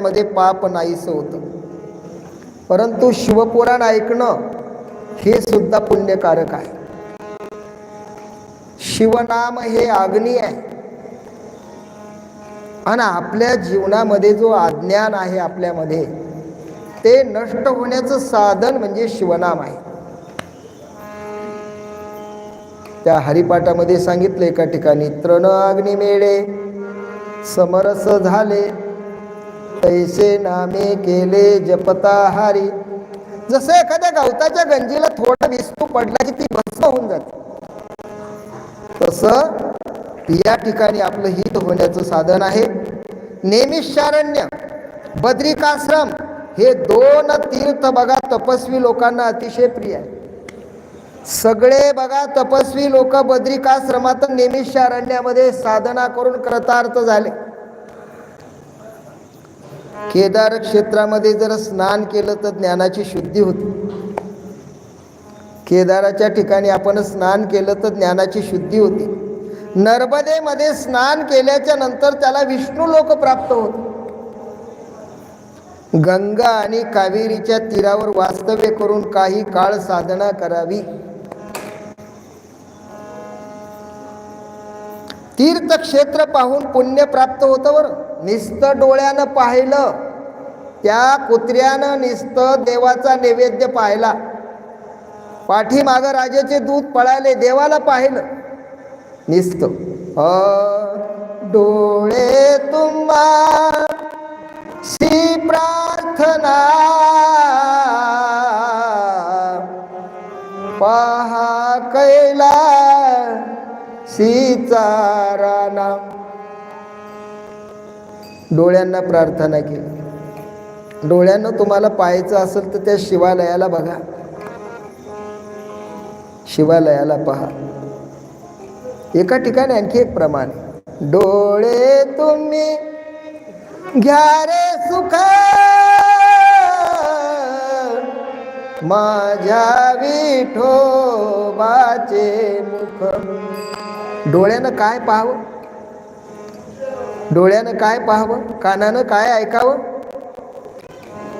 मध्ये पाप नाहीसं होतं. परंतु शिवपुराण ऐकणं हे सुद्धा पुण्यकारक आहे. शिवनाम हे अग्नी आहे. आणि आपल्या जीवनामध्ये जो अज्ञान आहे आपल्यामध्ये ते नष्ट होण्याचं साधन म्हणजे शिवनाम आहे. त्या हरिपाठामध्ये सांगितलं एका ठिकाणी तृण अग्निमेळे समरस झाले तैसे नामे केले जपता हारी. जसं एखाद्या गवताच्या गंजीला थोडा विस्तू पडला की ती भस्म होऊन जाते. तसं या ठिकाणी आपलं हित होण्याचं साधन आहे. नेमिषारण्य बद्रिकाश्रम हे दोन तीर्थ बघा तपस्वी लोकांना अतिशय प्रिय आहे. सगळे बघा तपस्वी लोक बद्रिकाश्रमात नेमिषारण्यामध्ये साधना करून कृतार्थ झाले. केदार क्षेत्रामध्ये जर स्नान केलं तर ज्ञानाची शुद्धी होती. केदाराच्या ठिकाणी आपण स्नान केलं तर ज्ञानाची शुद्धी होती. नर्मदेमध्ये स्नान केल्याच्यानंतर त्याला विष्णू लोक प्राप्त होत. गंगा आणि कावेरीच्या तीरावर वास्तव्य करून काही काळ साधना करावी. तीर्थक्षेत्र पाहून पुण्य प्राप्त होतं बरं. नुसतं डोळ्यानं पाहिलं त्या कुत्र्यानं नुसतं देवाचा नैवेद्य पाहिला. पाठीमाग राजाचे दूध पळाले देवाला पाहिलं. निस्त डोळे तुम्हा शी प्रार्थना. पहा कैला सीचाराना डोळ्यांना प्रार्थना केली. डोळ्यांना तुम्हाला पाहायचं असेल तर त्या शिवालयाला बघा. शिवालयाला पहा. एका ठिकाणी आणखी एक प्रमाण. डोळे तुम्ही घ्या रे सुख. माझ्या विठोबाचे मुख. डोळ्यानं काय पाहावं? डोळ्यानं काय पाहावं? कानानं काय ऐकावं?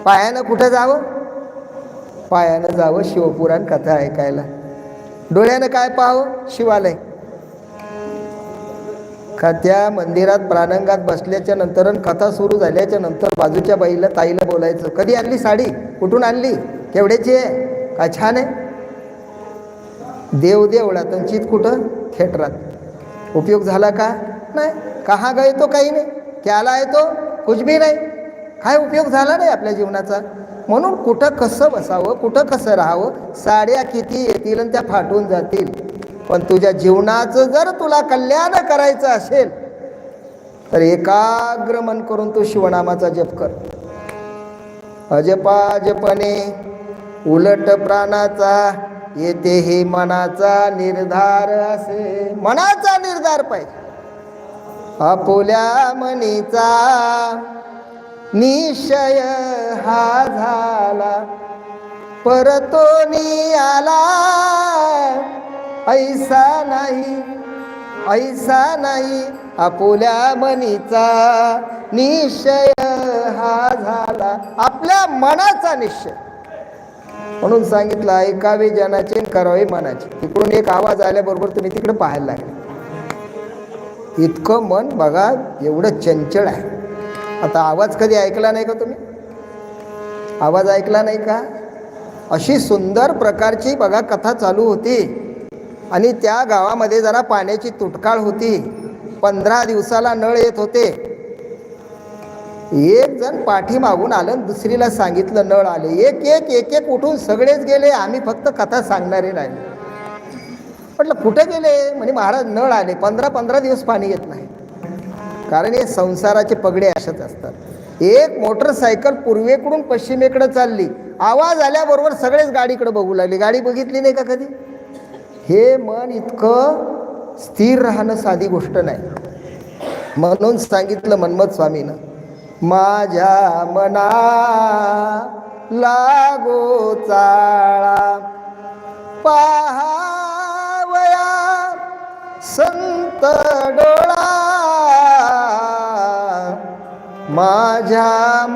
पायानं कुठं जावं? पायानं जावं शिवपुराण कथा ऐकायला. डोळ्यानं काय पाहावं? शिवालय. का त्या मंदिरात प्राणंगात बसल्याच्या नंतर आणि कथा सुरू झाल्याच्यानंतर बाजूच्या बाईला ताईला बोलायचं कधी आणली साडी? कुठून आणली? केवढ्याची आहे? का छान आहे? देव देवळात चित कुठं? थिएटरात उपयोग झाला का? नाही. कहा गए तो काही नाही. क्याला आहे तो कुछ भी नाही. काय उपयोग झाला नाही आपल्या जीवनाचा? म्हणून कुठं कसं बसावं कुठं कसं राहावं साड्या किती येतील आणि त्या फाटून जातील. पण तुझ्या जीवनाचं जर तुला कल्याण करायचं असेल तर एकाग्र मन करून तू शिवनामाचा जप कर. अजपाजपणे उलट प्राणाचा येतेही मनाचा निर्धार असे. मनाचा निर्धार पाहिजे. आपुल्या मनीचा निश्चय हा झाला. परतोनी आला. ऐसा नाही ऐसा नाही. आपुल्या मनीचा निश्चय हा झाला. आपल्या मनाचा निश्चय. म्हणून सांगितलं ऐकावे जनाचे करावे मनाचे. तिकडून एक आवाज आल्याबरोबर तुम्ही तिकडे पाहायला लागले. इतकं मन बघा एवढं चंचल आहे. आता आवाज कधी ऐकला नाही का तुम्ही? आवाज ऐकला नाही का? अशी सुंदर प्रकारची बघा कथा चालू होती. आणि त्या गावामध्ये जरा पाण्याची तुटकाळ होती. पंधरा दिवसाला नळ येत होते. एक जण पाठीमागून आलं आणि दुसरीला सांगितलं नळ आले. एक एक एक एक उठून सगळेच गेले आम्ही फक्त कथा सांगणारे राहिले म्हटलं कुठे गेले? म्हणजे महाराज नळ आले. पंधरा पंधरा दिवस पाणी येत नाही. कारण हे संसाराचे पगडे अशाच असतात. एक मोटरसायकल पूर्वेकडून पश्चिमेकडे चालली. आवाज आल्याबरोबर सगळेच गाडीकडे बघू लागले. गाडी बघितली नाही का कधी? हे मन इतकं स्थिर राहणं साधी गोष्ट नाही. म्हणून सांगितलं मन्मथ स्वामीनं माझ्या मना लागो चाळा. पाहावया संत डोळा. माझ्या